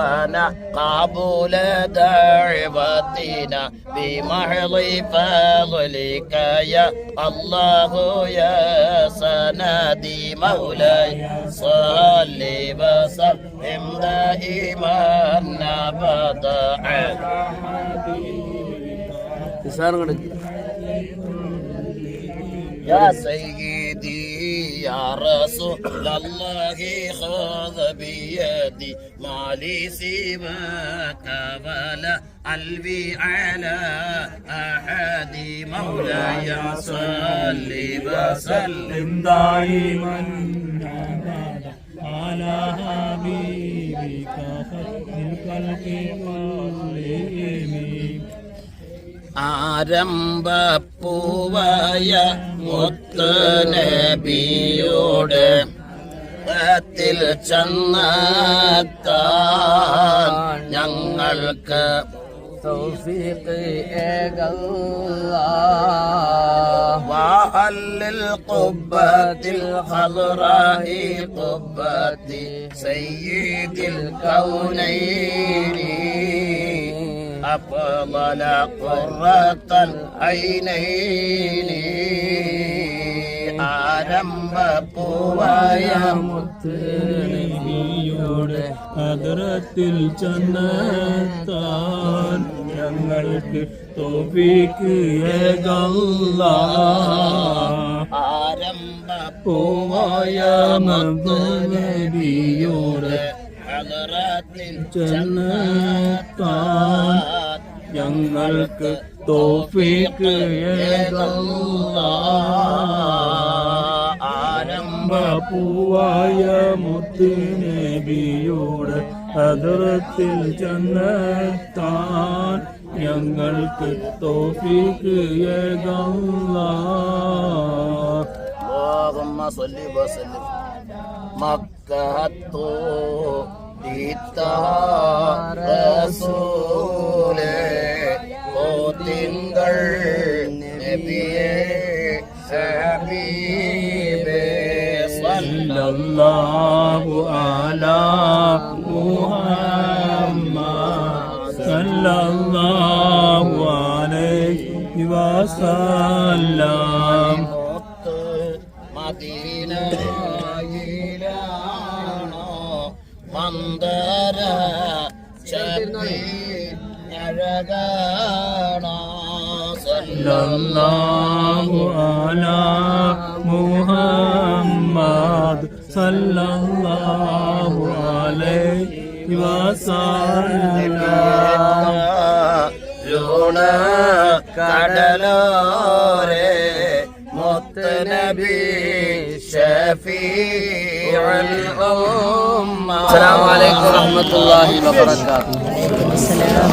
ربنا قبول دعوتنا بمحض فضلك يا الله يا سندي مولاي. صل وسلم دائما ابدا يا سيدي يا رسول الله خذ بيدي ما لي سواك ولا قلبي على أحد مولاي صل وسلم دائما أبدا على حبيبك خير الخلق كلهم ആരംഭപ്പൂവായ മുത്ത് നബിയോട് ത്തിൽ ചെന്ന ഞങ്ങൾക്ക് തൗഫീഖ് വാഹല്ലിൽ ഖുബ്ബത്തിൽ ഖദ്റായി ഖുബ്ബത്തി സയ്യിദിൽ കൗനൈ أفضل قرة العينين ആരംഭപ്പൂവായ നബിയുടെ അതിരത്തിൽ ചെന്നെത്താൻ ഞങ്ങൾക്ക് തോഫീക്ക് ഏകല്ല ആരംഭപ്പൂവായ നബിയുടെ ഹദറത്തിൽ ചെന്നെത്താൻ ഞങ്ങൾക്ക് തോഫീക്ക് ഏകല്ല ആരംഭ പൂവായ മുത്തുനബിയോട് അതിർത്തിൽ ചെന്നെത്താൻ ഞങ്ങൾക്ക് തോഫിക്ക് ഏകല്ല اللهم صل وسلم مكة റസൂലേ ഓത്തിങ്കൾ നബിയേ ഹബീബേ സല്ലല്ലാഹു അലാ മുഹമ്മദ് സല്ലല്ലാഹു അലൈഹി വസല്ലം. മുത്ത് മന്ദര സല്ലല്ലാഹു അലാ മുഹമ്മദ് സല്ലല്ലാഹു അലൈഹി വസല്ലം. കടലോരെ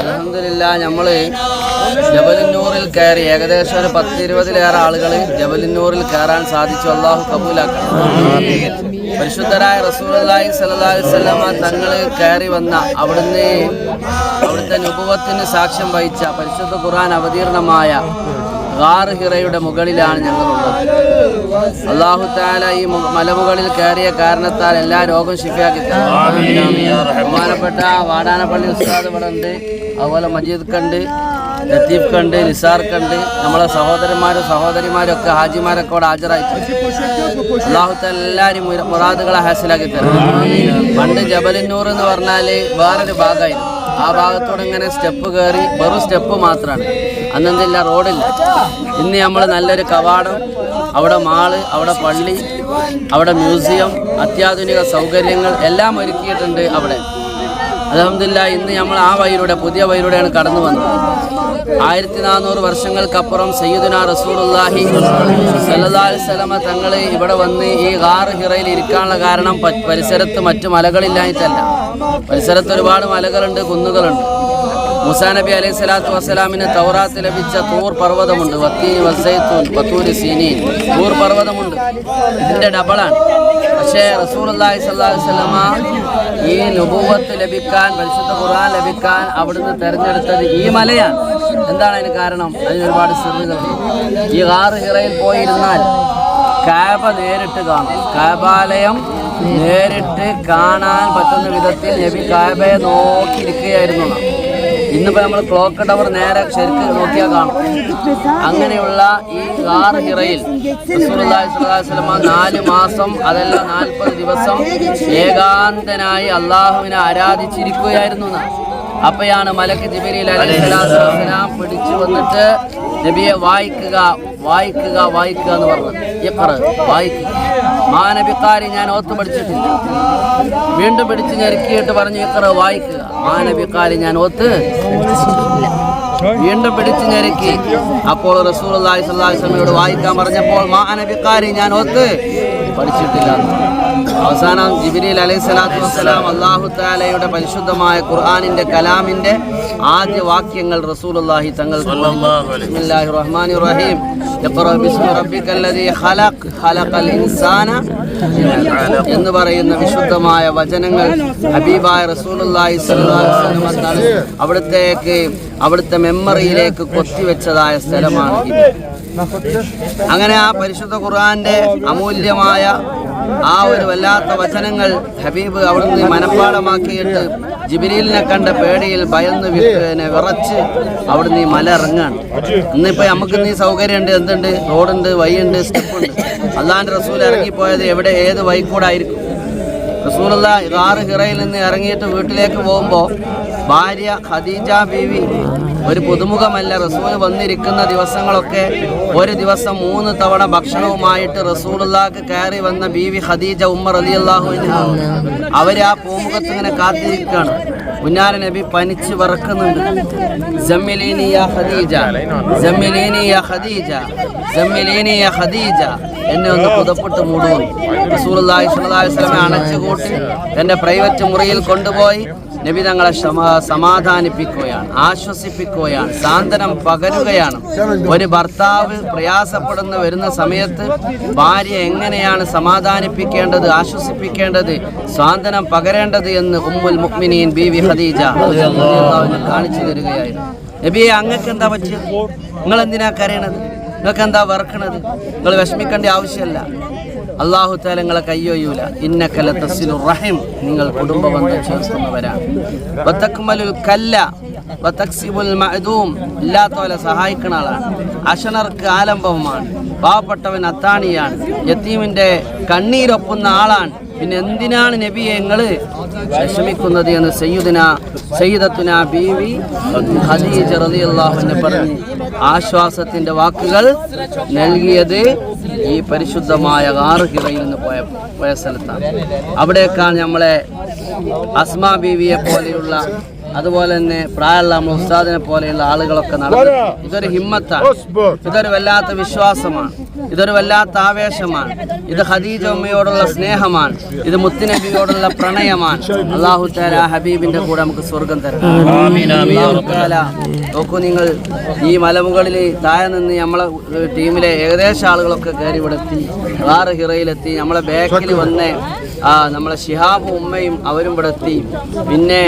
അൽഹംദുലില്ലാ നമ്മൾ ജബലിന്നൂറിൽ കയറി ഏകദേശം ഒരു പത്തിരുപതിലേറെ ആളുകൾ ജബലിന്നൂറിൽ കയറാൻ സാധിച്ചു. അള്ളാഹു കബൂലാക്കണം. പരിശുദ്ധരായ അലൈഹി വസല്ലമ തങ്ങൾ കയറി വന്ന അവിടുന്ന് അവിടുത്തെ നുപുവത്തിന് സാക്ഷ്യം വഹിച്ച പരിശുദ്ധ ഖുർആൻ അവതീർണമായ ഹിറയുടെ മുകളിലാണ് ഞങ്ങളുള്ളത്. അള്ളാഹു താല ഈ മലമുകളിൽ കയറിയ കാരണത്താൽ എല്ലാ രോഗം ശിഫിയാക്കി. ബഹുമാനപ്പെട്ട വാടാനപ്പള്ളി ഉസ്താദ് ഇവിടെ ഉണ്ട്. അതുപോലെ മജീദ് കണ്ട് ലത്തീഫ് കണ്ട് നിസാർ കണ്ട് നമ്മളെ സഹോദരന്മാരും സഹോദരിമാരും ഒക്കെ ഹാജിമാരൊക്കെ ഇവിടെ ഹാജരായി അള്ളാഹു താല എല്ലാവരും മുറാദുകളെ ഹാസിലാക്കി തരും. പണ്ട് ജബലിന്നൂർ എന്ന് പറഞ്ഞാൽ വേറൊരു ഭാഗമായിരുന്നു. ആ ഭാഗത്തോടെ ഇങ്ങനെ സ്റ്റെപ്പ് കയറി വെറും സ്റ്റെപ്പ് മാത്രമാണ് അന്നെന്തില്ല റോഡില്ല. ഇന്ന് നമ്മൾ നല്ലൊരു കവാടം അവിടെ മാൾ അവിടെ പള്ളി അവിടെ മ്യൂസിയം അത്യാധുനിക സൗകര്യങ്ങൾ എല്ലാം ഒരുക്കിയിട്ടുണ്ട് അവിടെ. അലഹമില്ല ഇന്ന് നമ്മൾ ആ വഴിയിലൂടെ പുതിയ വഴിയിലൂടെയാണ് കടന്നു വന്നത്. ആയിരത്തി നാനൂറ് വർഷങ്ങൾക്കപ്പുറം സയ്യിദുന അലൈഹി വസല്ലമ തങ്ങൾ ഇവിടെ വന്ന് ഈ ഗാർ ഹിറയിൽ ഇരിക്കാനുള്ള കാരണം പരിസരത്ത് മറ്റു മലകളില്ലായിട്ടല്ല പരിസരത്ത് ഒരുപാട് മലകളുണ്ട് കുന്നുകളുണ്ട്. മുസാ നബി അലൈഹി സ്വലാത്തു വസ്സലാമിന് തൗറാത്ത് ലഭിച്ച തൂർ പർവതമുണ്ട്. തൂർ പർവതമുണ്ട്. ഇതിന്റെ ഡബിളാണ്. പക്ഷേ സ്വല്ലല്ലാഹു അലൈഹി വസല്ലമ ഈ നുബുവത്ത് ലഭിക്കാൻ പരിശുദ്ധ ഖുർആൻ ലഭിക്കാൻ അവിടുന്ന് തെരഞ്ഞെടുത്തത് ഈ മലയാണ്. എന്താണ് അതിന് കാരണം? അതിന് ഒരുപാട് സിറുകളുണ്ട് ഈ ആറ് ഹിറയിൽ പോയിരുന്നാൽ കാബ നേരിട്ട് കാണും. കാബാലയം നേരിട്ട് കാണാൻ പറ്റുന്ന വിധത്തിൽ നബി കാബയെ നോക്കിയിരിക്കുകയായിരുന്നു. ഇന്നിപ്പോ നമ്മൾ ക്ലോക്ക് ടവർ നേരെ ശരിക്കും നോക്കിയാൽ കാണും അങ്ങനെയുള്ള ഈ ഗാർ ഹിറയിൽ നാല് മാസം അതല്ല നാൽപ്പത് ദിവസം ഏകാന്തനായി അള്ളാഹുവിനെ ആരാധിച്ചിരിക്കുകയായിരുന്നു എന്നാ. അപ്പയാണ് മലക്ക് ജിബിരിൽ പിടിച്ചു വന്നിട്ട് നബിയെ വായിക്കുക വായിക്കുക വായിക്കുക എന്ന് പറഞ്ഞത്. വായിക്കുക. മാനബിക്കാരി ഞാൻ ഓത്ത് പഠിച്ചിട്ടില്ല. വീണ്ടും പിടിച്ച് ഞെരുക്കിയിട്ട് പറഞ്ഞു ഇഖ്റ വായിക്കുക. മാനബിക്കാരി ഞാൻ ഓത്ത് വീണ്ടും പിടിച്ച് ഞെരുക്കി. അപ്പോൾ റസൂൽ അള്ളാഹി വസല്ലമയോട് വായിക്കാൻ പറഞ്ഞപ്പോൾ മാനബിക്കാരി ഞാൻ ഓത്ത് പഠിച്ചിട്ടില്ല അവസാനം ജിബിരിൽ അലൈഹി സ്വലാത്തു വസ്സലാം അള്ളാഹു താലയുടെ പരിശുദ്ധമായ ഖുർആാനിന്റെ കലാമിന്റെ ആദ്യ വാക്യങ്ങൾ റസൂലുള്ളാഹി തങ്ങൾ ബിസ്മില്ലാഹിർ റഹ്മാനിർ റഹീം. ഇഖ്റ ബിസ്മി റബ്ബികല്ലദീ ഖലഖ്. ഖലഖൽ ഇൻസാന എന്ന് പറയുന്ന വിശുദ്ധമായ വചനങ്ങൾ ഹബീബായ റസൂലുള്ളാഹി അവിടത്തേക്ക് അവിടുത്തെ മെമ്മറിയിലേക്ക് കൊത്തിവെച്ചതായ സ്ഥലമാണ് ഇത്. അങ്ങനെ ആ പരിശുദ്ധ ഖുർആന്റെ അമൂല്യമായ ആ ഒരു വല്ലാത്ത വചനങ്ങൾ ഹബീബ് അവിടുന്ന് മനപ്പാടമാക്കിയിട്ട് ജിബിലീലിനെ കണ്ട പേടിയിൽ ഭയന്ന് വിറച്ച് അവിടുന്ന് ഈ മല ഇറങ്ങാണ്. ഇന്നിപ്പോ നമുക്ക് നീ സൗകര്യമുണ്ട് എന്തുണ്ട്? റോഡുണ്ട് വഴിയുണ്ട് സ്റ്റെപ്പുണ്ട്. അള്ളാന്റെ റസൂൽ ഇറങ്ങിപ്പോയത് എവിടെ? ഏത് വഴിക്കൂടായിരിക്കും? റസൂലുള്ള ആറ് ഹിറയിൽ നിന്ന് ഇറങ്ങിയിട്ട് വീട്ടിലേക്ക് പോകുമ്പോൾ ഭാര്യ ഖദീജ ബീവി ഒരു പുതുമുഖമല്ല റസൂൽ വന്നിരിക്കുന്ന ദിവസങ്ങളൊക്കെ ഒരു ദിവസം മൂന്ന് തവണ ഭക്ഷണവുമായിട്ട് റസൂലുള്ളാക്ക് കയറി വന്ന ബീവി ഖദീജ ഉമ്മർ അലി അള്ളാഹു അവർ ആ പൂമുഖത്ത് ഇങ്ങനെ കാത്തിരിക്കുകയാണ്. ഉന്നാര നബി പനിച്ച് വറക്കുന്നുണ്ട്. ഖദീജ. എന്നെ ഒന്ന് പുതപ്പിട്ട് മൂടുന്നു. അണച്ചുകൂട്ടി. തന്റെ പ്രൈവറ്റ് മുറിയിൽ കൊണ്ടുപോയി. നബി തങ്ങളെ സമാധാനിപ്പിക്കുകയാണ് ആശ്വസിപ്പിക്കുകയാണ് സാന്ത്വനം പകരുകയാണ്. ഒരു ഭർത്താവ് പ്രയാസപ്പെടുന്ന വരുന്ന സമയത്ത് ഭാര്യ എങ്ങനെയാണ് സമാധാനിപ്പിക്കേണ്ടത് ആശ്വസിപ്പിക്കേണ്ടത് സാന്ത്വനം പകരേണ്ടത് എന്ന് ഉമ്മുൽ മുഅ്മിനീൻ ബി വി ഹദീജ കാണിച്ചു തരികയായിരുന്നു. നബിയെ അങ്ങക്ക് എന്താ പറ്റിയത്? നിങ്ങൾ എന്തിനാ കരയണത്? നിങ്ങൾക്ക് എന്താ വറക്കണത്? നിങ്ങൾ വിഷമിക്കേണ്ട ആവശ്യമല്ല. അള്ളാഹു താലങ്ങളെ കയ്യൊയ്യൂല ഇന്നക്കല തസ്സിലു റഹിം. നിങ്ങൾ കുടുംബ ബന്ധം ചേർക്കുന്നവരാണ് കല്ല മഅദൂം. ഇല്ലാത്തവരെ സഹായിക്കുന്ന ആളാണ്. അഷണർക്ക് ആലംബവുമാണ്. പാവപ്പെട്ടവൻ അത്താണിയാണ്. യത്തീമിന്റെ കണ്ണീരൊപ്പുന്ന ആളാണ്. പിന്നെ എന്തിനാണ് നബിയെ നിങ്ങൾ വിഷമിക്കുന്നത് എന്ന് സയ്യുദിന സയ്യിദത്തുന ബീവി ഖദീജ റളിയല്ലാഹുവിനെ പറഞ്ഞ് ആശ്വാസത്തിന്റെ വാക്കുകൾ നൽകിയത് ഈ പരിശുദ്ധമായ ആറ് ഹിറയിൽ നിന്ന് പോയ പോയ സ്ഥലത്താണ്. അവിടേക്കാണ് നമ്മളെ അസ്മാ ബീവിയെ പോലെയുള്ള അതുപോലെ തന്നെ പ്രായമുള്ള നമ്മൾ ഉസ്താദിനെ പോലെയുള്ള ആളുകളൊക്കെ നടന്നു. ഇതൊരു ഹിമ്മത്താണ്. ഇതൊരു വല്ലാത്ത വിശ്വാസമാണ്. ഇതൊരു വല്ലാത്ത ആവേശമാണ്. ഇത് ഖദീജ ഉമ്മയോടുള്ള സ്നേഹമാണ്. ഇത് മുത്തുനബിയോടുള്ള പ്രണയമാണ്. അള്ളാഹു താല ഹബീബിന്റെ കൂടെ നമുക്ക് സ്വർഗം തരണം തആല, നോക്കൂ നിങ്ങൾ ഈ മലമുകളിൽ താഴെ നിന്ന് നമ്മളെ ടീമിലെ ഏകദേശം ആളുകളൊക്കെ കയറി ഇവിടെ എത്തി. ആറ് ഹിറയിലെത്തി. നമ്മളെ ബാക്കിൽ വന്ന് ആ നമ്മളെ ഷിഹാബും ഉമ്മയും അവരും ഇവിടെ എത്തി. പിന്നെ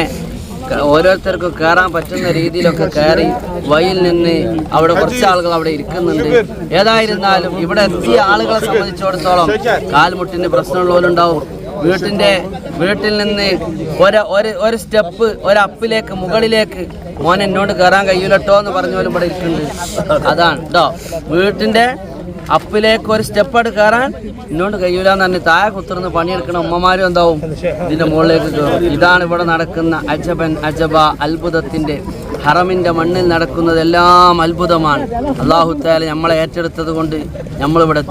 ഓരോരുത്തർക്കും കയറാൻ പറ്റുന്ന രീതിയിലൊക്കെ കയറി വഴിയിൽ നിന്ന് അവിടെ കുറച്ച് ആളുകൾ അവിടെ ഇരിക്കുന്നുണ്ട്. ഏതായിരുന്നാലും ഇവിടെ എത്തിയ ആളുകളെ സംബന്ധിച്ചിടത്തോളം കാൽമുട്ടിന് പ്രശ്നമുള്ളവരുണ്ടാവും. വീട്ടിന്റെ വീട്ടിൽ നിന്ന് ഒരു ഒരു ഒരു സ്റ്റെപ്പ് ഒരു മുകളിലേക്ക് മോൻ എന്നോട് കയറാൻ കഴിയൂലട്ടോ എന്ന് പറഞ്ഞ പോലും ഇവിടെ ഇരിക്കുന്നുണ്ട്. അതാണ്. കേട്ടോ വീട്ടിന്റെ അപ്പിലേക്ക് ഒരു സ്റ്റെപ്പ് എടുത്ത് കയറാൻ എന്നോട് കഴിയൂലെന്ന് പറഞ്ഞ് താഴെ കുത്തിർന്ന് പണിയെടുക്കണ ഉമ്മമാരും എന്താവും? ഇതിന്റെ മുകളിലേക്ക് കയറും ഇതാണ് ഇവിടെ നടക്കുന്ന അജബൻ അജബ അത്ഭുതത്തിന്റെ ഹറമിന്റെ മണ്ണിൽ നടക്കുന്നതെല്ലാം അത്ഭുതമാണ്. അള്ളാഹു താല നമ്മളെ ഏറ്റെടുത്തത് കൊണ്ട് നമ്മളിവിടെ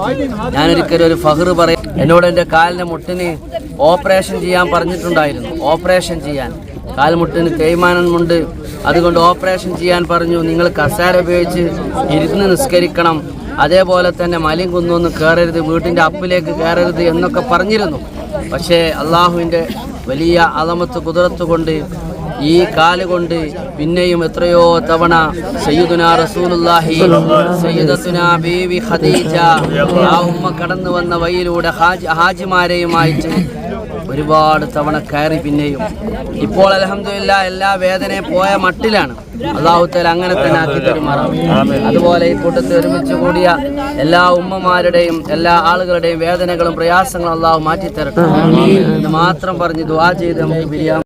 ഞാനൊരിക്കലും ഒരു ഫഹ്റ് പറയും എന്നോട് എന്റെ കാലിന്റെ മുട്ടിന് ഓപ്പറേഷൻ ചെയ്യാൻ പറഞ്ഞിട്ടുണ്ടായിരുന്നു. ഓപ്പറേഷൻ ചെയ്യാൻ. കാൽമുട്ടിന് തേയ്മാനമുണ്ട്. അതുകൊണ്ട് ഓപ്പറേഷൻ ചെയ്യാൻ പറഞ്ഞു. നിങ്ങൾ കസാര ഉപയോഗിച്ച് ഇരുന്ന് നിസ്കരിക്കണം. അതേപോലെ തന്നെ മലയും കുന്നൊന്നും കയറരുത്. വീട്ടിന്റെ അപ്പിലേക്ക് കയറരുത് എന്നൊക്കെ പറഞ്ഞിരുന്നു. പക്ഷേ അള്ളാഹുവിന്റെ വലിയ അളമത്ത് കുതിരത്ത് കൊണ്ട് ഈ കാലുകൊണ്ട് പിന്നെയും എത്രയോ തവണ റസൂലുള്ളാഹി ഖദീജ കടന്നു വന്ന വഴിയിലൂടെ ഹാജി ഹാജിമാരെയുമായിട്ട് ഒരുപാട് തവണ കയറി പിന്നെയും. ഇപ്പോൾ അലഹമില്ല എല്ലാ വേദനയും പോയ മട്ടിലാണ്. അള്ളാഹുത്തൽ അങ്ങനെ തന്നെ ആക്കി തരുമാറാം അതുപോലെ ഈ കൂട്ടത്തിൽ ഒരുമിച്ച് കൂടിയ എല്ലാ ഉമ്മമാരുടെയും എല്ലാ ആളുകളുടെയും വേദനകളും പ്രയാസങ്ങളും അള്ളാഹു മാറ്റിത്തരട്ടെ. എന്ന് മാത്രം പറഞ്ഞ് ദുആ ചെയ്ത് നമുക്ക് പിരിയാം.